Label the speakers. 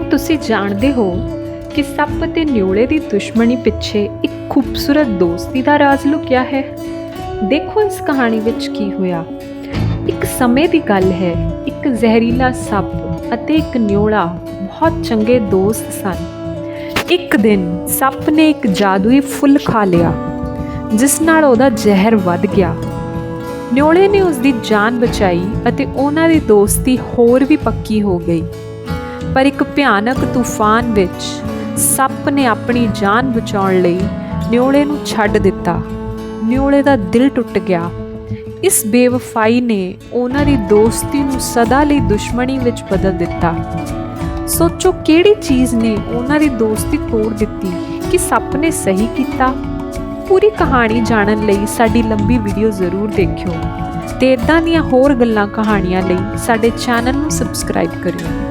Speaker 1: ਕੀ ਤੁਸੀਂ ਜਾਣਦੇ ਹੋ ਕਿ ਸੱਪ ਅਤੇ ਨਿਓਲੇ ਦੀ ਦੁਸ਼ਮਣੀ ਪਿੱਛੇ ਇੱਕ ਖੂਬਸੂਰਤ ਦੋਸਤੀ ਦਾ ਰਾਜ਼ ਲੁਕਿਆ ਹੈ? ਦੇਖੋ ਇਸ ਕਹਾਣੀ ਵਿੱਚ ਕੀ ਹੋਇਆ। ਇੱਕ ਸਮੇਂ ਦੀ ਗੱਲ ਹੈ, ਇੱਕ ਜ਼ਹਿਰੀਲਾ ਸੱਪ ਅਤੇ ਇੱਕ ਨਿਓਲਾ ਬਹੁਤ ਚੰਗੇ ਦੋਸਤ ਸਨ। ਇੱਕ ਦਿਨ ਸੱਪ ਨੇ ਇੱਕ ਜਾਦੂਈ ਫੁੱਲ ਖਾ ਲਿਆ, ਜਿਸ ਨਾਲ ਉਹਦਾ ਜ਼ਹਿਰ ਵੱਧ ਗਿਆ। ਨਿਉਲੇ ਨੇ ਉਸ ਦੀ ਜਾਨ ਬਚਾਈ ਅਤੇ ਉਹਨਾਂ ਦੀ ਦੋਸਤੀ ਹੋਰ ਵੀ ਪੱਕੀ ਹੋ ਗਈ। ਪਰ ਇੱਕ ਭਿਆਨਕ ਤੂਫਾਨ ਵਿੱਚ ਸੱਪ ਨੇ ਆਪਣੀ ਜਾਨ ਬਚਾਉਣ ਲਈ ਨਿਉਲੇ ਨੂੰ ਛੱਡ ਦਿੱਤਾ। ਨਿਉਲੇ ਦਾ ਦਿਲ ਟੁੱਟ ਗਿਆ। ਇਸ ਬੇਵਫਾਈ ਨੇ ਉਹਨਾਂ ਦੀ ਦੋਸਤੀ ਨੂੰ ਸਦਾ ਲਈ ਦੁਸ਼ਮਣੀ ਵਿੱਚ ਬਦਲ ਦਿੱਤਾ। ਸੋਚੋ ਕਿਹੜੀ ਚੀਜ਼ ਨੇ ਉਹਨਾਂ ਦੀ ਦੋਸਤੀ ਤੋੜ ਦਿੱਤੀ ਕਿ ਸੱਪ ਨੇ ਸਹੀ ਕੀਤਾ? ਪੂਰੀ ਕਹਾਣੀ ਜਾਣਨ ਲਈ ਸਾਡੀ ਲੰਬੀ ਵੀਡੀਓ ਜ਼ਰੂਰ ਦੇਖਿਓ ਤੇ ਇਦਾਂ ਦੀਆਂ ਹੋਰ ਗੱਲਾਂ ਕਹਾਣੀਆਂ ਲਈ ਸਾਡੇ ਚੈਨਲ ਨੂੰ ਸਬਸਕ੍ਰਾਈਬ ਕਰਿਓ।